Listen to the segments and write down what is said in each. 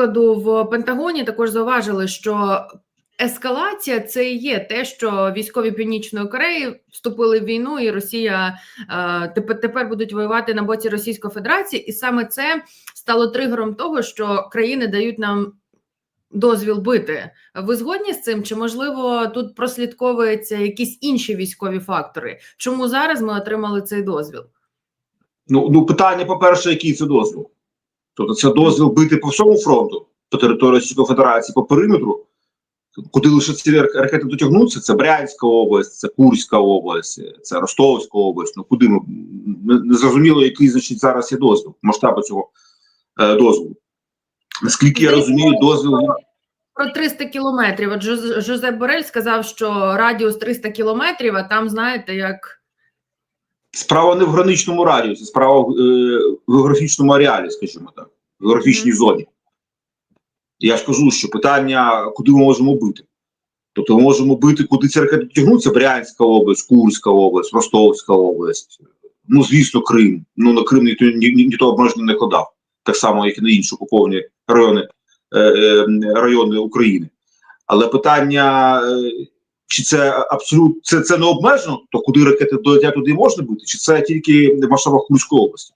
прикладу, в Пентагоні також зауважили, що ескалація це і є те, що військові Північної Кореї вступили в війну, і Росія е, тепер, тепер будуть воювати на боці Російської Федерації, і саме це стало тригером того, що країни дають нам. Дозвіл бити. Ви згодні з цим? Чи можливо тут прослідковуються якісь інші військові фактори? Чому зараз ми отримали цей дозвіл? Ну, ну питання, по-перше, який це дозвіл? Тобто це дозвіл бити по всьому фронту, по території Російської Федерації, по периметру, куди лише ці ракети дотягнуться, це Брянська область, це Курська область, це Ростовська область. Ну куди ми не, зрозуміло, який значить зараз є дозвіл, масштаби цього е, дозволу. Наскільки я розумію, дозвіл Про 300 кілометрів. От Жозеп Борель сказав, що радіус 300 кілометрів, а там, знаєте, як справа не в граничному радіусі, справа в е, географічному ареалі, скажімо так, географічній зоні. Я ж кажу, що питання, куди ми можемо бити. Тобто ми можемо бити, куди ці ракети тягнуться, Брянська область, Курська область, Ростовська область, ну, звісно, Крим. Ну, на Крим ніхто ні, ні, ніхто обмеження не кладав, так само, як і на інші окуповані райони, е, е, райони України. Але питання, е, чи це абсолютно це, це не обмежено, то куди ракети долетять, туди можна бути, чи це тільки в масштабах Курської області?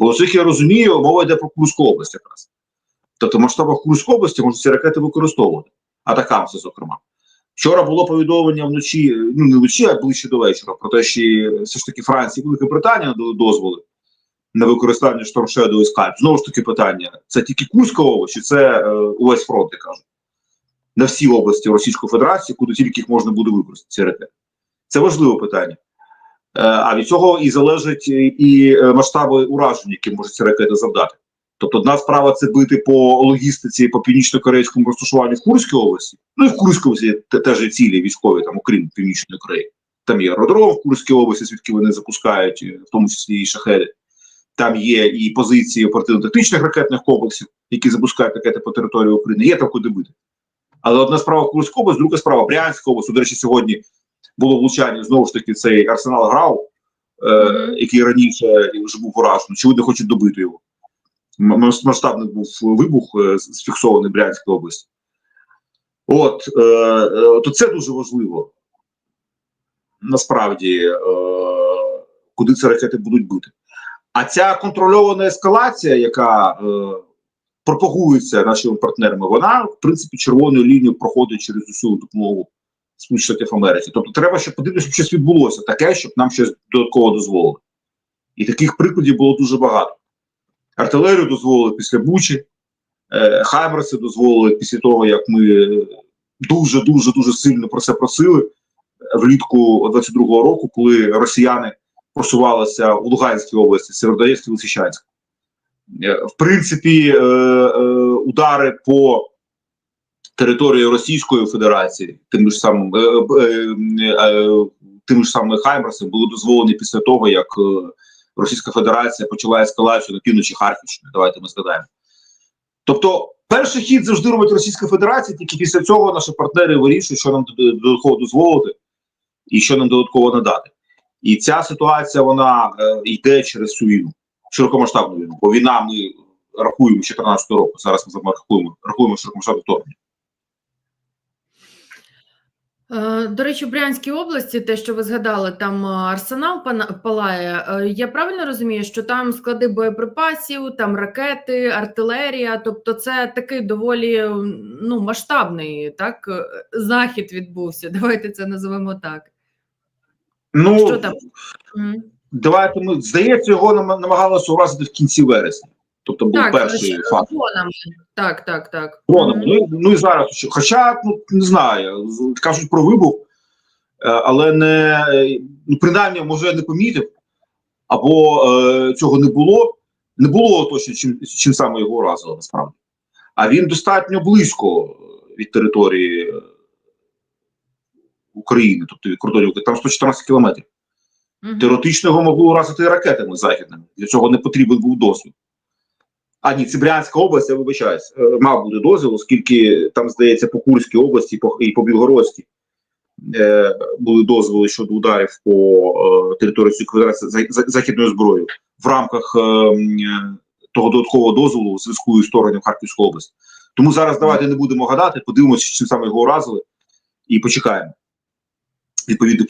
Бо оскільки я розумію, мова йде про Курську область якраз. Тобто в масштабах Курської області можуть ці ракети використовувати, атакамси, зокрема. Вчора було повідомлення вночі, ну не вночі, а ближче до вечора, про те, що все ж таки Франція і Велика Британія дали дозволи на використання штормшеду і скальп. Знову ж таки, питання: це тільки Курська область, чи це е, увесь фронт, я кажу, на всі області Російської Федерації, куди тільки їх можна буде використати ці ракети. Це важливе питання. Е, а від цього і залежать і, е, масштаби уражень, які можуть ці ракети завдати. Тобто, одна справа це бити по логістиці по північно-корейському розташуванню в Курській області. Ну і в Курській області теж є цілі військові, там, окрім Північної Кореї. Там є аеродром в Курській області, звідки вони запускають, е, в тому числі і шахеди. Там є і позиції оперативно-тактичних ракетних комплексів, які запускають ракети по території України. Є там куди бити. Але одна справа Курська область, друга справа Брянська область. До речі, сьогодні було влучання знову ж таки цей арсенал ГРАУ, е, який раніше вже був уражений. Очевидно, хочуть добити його. Масштабний був вибух е, зфіксований в Брянській області. От е, е, то це дуже важливо. Насправді, е, куди ці ракети будуть бити. А ця контрольована ескалація, яка е, пропагується нашими партнерами, вона в принципі червоною лінією проходить через усю допомогу Сполучених Штатів Америки. Тобто, треба, щоб подивитися, щоб щось відбулося таке, щоб нам щось додатково дозволили. І таких прикладів було дуже багато. Артилерію дозволили після Бучі, е, Хаймерси дозволили після того, як ми дуже дуже дуже сильно про це просили влітку 22-го року, коли росіяни просувалися у Луганській області, Сєвєродонецьк і Лисичанськ. Е, В принципі, е, е, удари по території Російської Федерації, тим ж самим е, е, е, тим ж самим Хаймерсом були дозволені після того, як Російська Федерація почала ескалацію на півночі Харківщини. Давайте ми згадаємо. Тобто, перший хід завжди робить Російська Федерація, тільки після цього наші партнери вирішують, що нам додатково дозволити і що нам додатково надати. І ця ситуація вона йде через цю війну, широкомасштабну війну. Бо війна ми рахуємо з 14 року. Зараз ми рахуємо, рахуємо широкомасштабне вторгнення. Е, До речі, в Брянській області, те, що ви згадали, там е, арсенал палає. Е, Я правильно розумію, що там склади боєприпасів, там ракети, артилерія. Тобто, це такий доволі ну, масштабний так захід відбувся. Давайте це називемо так. Ну Що там? Давайте ми здається, його нам- намагалися уразити в кінці вересня. Тобто був Так, перший факт. дронами. Так, так, так. Дроном. Мгм. Ну, ну і зараз, що- хоча ну не знаю, кажуть про вибух, е, але не е, ну принаймні, може, я не помітив, або е, цього не було. Не було точно чим, чим саме його уразило насправді. А він достатньо близько від території е, України, тобто від кордонів там 114 кілометрів. Мгм. Теоретично його могли уразити ракетами західними. Для цього не потрібен був досвід. А ні, це Брянська область, я вибачаюсь, е, мав бути дозвіл, оскільки там, здається, по Курській області і по, Білгородській е, були дозволи щодо ударів по е, території Федерації за, за, західною зброєю в рамках е, того додаткового дозволу в зв'язку із сторонням Харківської області. Тому зараз давайте не будемо гадати, подивимося, чим саме його уразили, і почекаємо. Відповідно,